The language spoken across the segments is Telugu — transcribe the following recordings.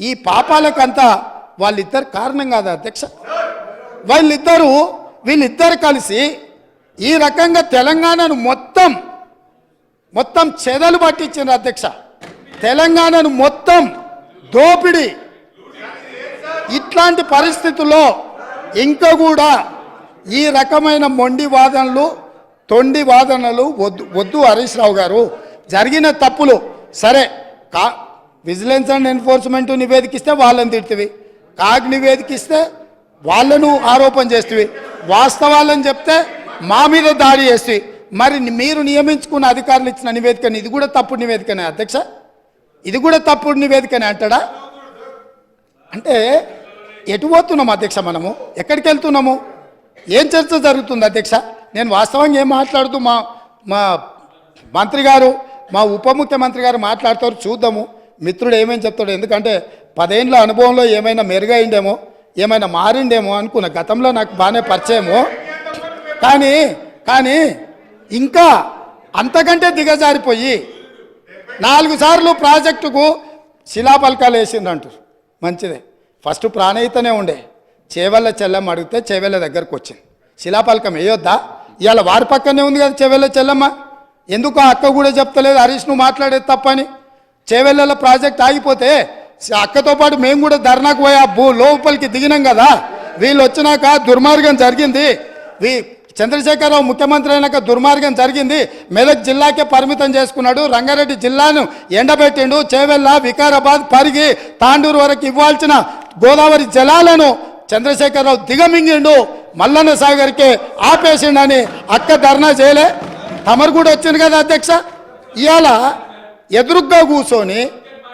ఈ పాపాలకంతా వాళ్ళిద్దరు కారణం కాదు అధ్యక్ష. వాళ్ళిద్దరూ వీళ్ళిద్దరు కలిసి ఈ రకంగా తెలంగాణను మొత్తం మొత్తం చెదలు పట్టించిన అధ్యక్ష. తెలంగాణను మొత్తం దోపిడి. ఇట్లాంటి పరిస్థితుల్లో ఇంకా కూడా ఈ రకమైన మొండి వాదనలు తొండి వాదనలు వద్దు వద్దు హరీష్ రావు గారు. జరిగిన తప్పులు సరే కా విజిలెన్స్ అండ్ ఎన్ఫోర్స్మెంట్ నివేదికిస్తే వాళ్ళని తిడుతుంది కాగ్ నివేదికిస్తే వాళ్ళను ఆరోపణ చేస్తుంది వాస్తవాలని చెప్తే మా మీద దాడి చేస్తుంది మరి మీరు నియమించుకున్న అధికారులు ఇచ్చిన నివేదికని ఇది కూడా తప్పుడు నివేదికనే అధ్యక్ష? ఇది కూడా తప్పుడు నివేదికనే అంటాడా? అంటే ఎటు అధ్యక్ష మనము? ఎక్కడికి వెళ్తున్నాము? ఏం చర్చ జరుగుతుంది అధ్యక్ష? నేను వాస్తవంగా ఏం మాట్లాడుతూ మా మా మంత్రి గారు మా ఉప ముఖ్యమంత్రి గారు మాట్లాడతారు చూద్దాము. మిత్రుడు ఏమేమి చెప్తాడు ఎందుకంటే పదేండ్ల అనుభవంలో ఏమైనా మెరుగైండేమో ఏమైనా మారిండేమో అనుకున్న గతంలో నాకు బాగానే పరిచయము. కానీ కానీ ఇంకా అంతకంటే దిగజారిపోయి నాలుగు సార్లు ప్రాజెక్టుకు శిలాపలకాలు వేసిందంటారు మంచిదే. ఫస్ట్ ప్రాణయితనే ఉండే. చేవెళ్ళ చెల్లెమ్మ అడిగితే చేవెళ్ళ దగ్గరకు వచ్చింది. శిలాపలకం వేయొద్దా? ఇవాళ వారి పక్కనే ఉంది కదా చెవెళ్ళ చెల్లెమ్మ. ఎందుకు అక్క కూడా చెప్తలేదు? హరీష్ నువ్వు మాట్లాడేది తప్పని. చేవెళ్ళలో ప్రాజెక్ట్ ఆగిపోతే అక్కతో పాటు మేము కూడా ధర్నాకు పోయి ఆ భూ లోపలికి దిగినాం కదా. వీళ్ళు వచ్చినాక దుర్మార్గం జరిగింది. వీ చంద్రశేఖరరావు ముఖ్యమంత్రి అయినాక దుర్మార్గం జరిగింది. మెదక్ జిల్లాకే పరిమితం చేసుకున్నాడు. రంగారెడ్డి జిల్లాను ఎండబెట్టిండు. చేవెళ్ళ వికారాబాద్ పరిగి తాండూరు వరకు ఇవ్వాల్సిన గోదావరి జలాలను చంద్రశేఖరరావు దిగమింగిండు. మల్లన్న సాగర్కే ఆపేసిండని అక్క ధర్నా చేయలే. తమరు కూడా వచ్చింది కదా అధ్యక్ష? ఇవాళ ఎదురుగ్గా కూర్చొని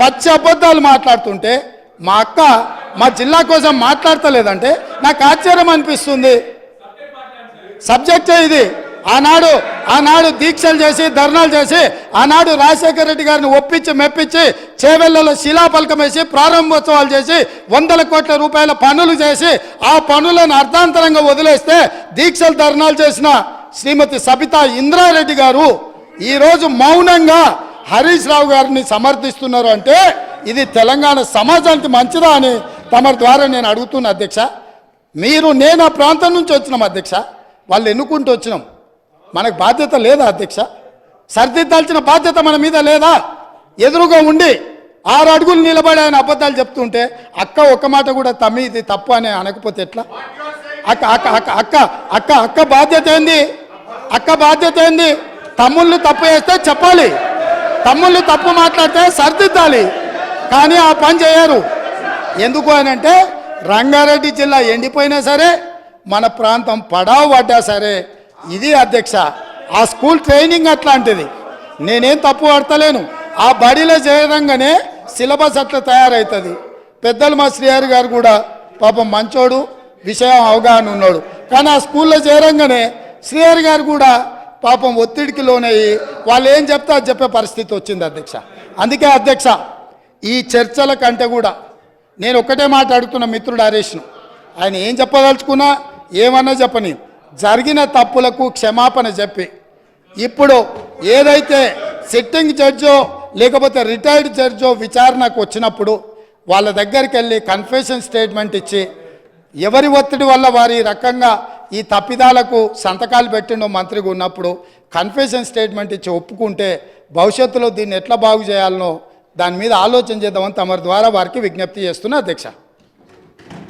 పచ్చి అబద్ధాలు మాట్లాడుతుంటే మా అక్క మా జిల్లా కోసం మాట్లాడతలేదంటే నాకు ఆశ్చర్యం అనిపిస్తుంది. సబ్జెక్టే ఇది. ఆనాడు ఆనాడు దీక్షలు చేసి ధర్నాలు చేసి ఆనాడు రాజశేఖర రెడ్డి గారిని ఒప్పించి మెప్పించి చేవెళ్ళలో శిలాపలకం వేసి ప్రారంభోత్సవాలు చేసి వందల కోట్ల రూపాయల పనులు చేసి ఆ పనులను అర్ధాంతరంగా వదిలేస్తే దీక్షలు ధర్నాలు చేసిన శ్రీమతి సబితా ఇంద్రారెడ్డి గారు ఈరోజు మౌనంగా హరీష్ రావు గారిని సమర్థిస్తున్నారు అంటే ఇది తెలంగాణ సమాజానికి మంచిదా అని తమ ద్వారా నేను అడుగుతున్నా అధ్యక్ష. మీరు నేను ఆ ప్రాంతం నుంచి వచ్చినాం అధ్యక్ష. వాళ్ళు ఎన్నుకుంటూ వచ్చినాం. మనకు బాధ్యత లేదా అధ్యక్ష? సరిదిద్దాల్సిన బాధ్యత మన మీద లేదా? ఎదురుగా ఉండి ఆరు అడుగులు నిలబడి ఆయన అబద్ధాలు చెప్తుంటే అక్క ఒక్క మాట కూడా తమ్మి ఇది తప్పు అని అనకపోతే ఎట్లా? అక్క అక్క అక్క అక్క అక్క అక్క బాధ్యత ఏంది? అక్క బాధ్యత ఏంది? తమ్ముళ్ళు తప్పు చేస్తే చెప్పాలి. తమ్ముళ్ళు తప్పు మాట్లాడితే సరిదిద్దాలి. కానీ ఆ పని చేయరు. ఎందుకు అని అంటే రంగారెడ్డి జిల్లా ఎండిపోయినా సరే మన ప్రాంతం పడావు పడ్డా సరే ఇది అధ్యక్ష. ఆ స్కూల్ ట్రైనింగ్ అట్లాంటిది. నేనేం తప్పు పడతలేను. ఆ బడిలో చేయడంగానే సిలబస్ అట్లా తయారవుతుంది పెద్దలు మా శ్రీహరి గారు కూడా పాపం మంచోడు విషయం అవగాహన ఉన్నాడు. కానీ ఆ స్కూల్లో చేరంగానే శ్రీహరి గారు కూడా పాపం ఒత్తిడికి లోనయ్యి వాళ్ళు ఏం చెప్తే అది చెప్పే పరిస్థితి వచ్చింది అధ్యక్ష. అందుకే అధ్యక్ష ఈ చర్చల కంటే కూడా నేను ఒక్కటే మాట అడుగుతున్న మిత్రుడు హరీష్ను. ఆయన ఏం చెప్పదలుచుకున్నా ఏమన్నా చెప్పని. జరిగిన తప్పులకు క్షమాపణ చెప్పి. ఇప్పుడు ఏదైతే సిట్టింగ్ జడ్జో లేకపోతే రిటైర్డ్ జడ్జో విచారణకు వచ్చినప్పుడు వాళ్ళ దగ్గరికి వెళ్ళి కన్ఫెషన్ స్టేట్మెంట్ ఇచ్చి ఎవరి ఒత్తిడి వల్ల వారి రకంగా ఈ తప్పిదాలకు సంతకాలు పెట్టిండో మంత్రిగా ఉన్నప్పుడు కన్ఫెషన్ స్టేట్మెంట్ ఇచ్చి ఒప్పుకుంటే భవిష్యత్తులో దీన్ని ఎట్లా బాగు చేయాలనో దాని మీద ఆలోచన చేద్దామని తమరి ద్వారా వారికి విజ్ఞప్తి చేస్తున్నా అధ్యక్ష.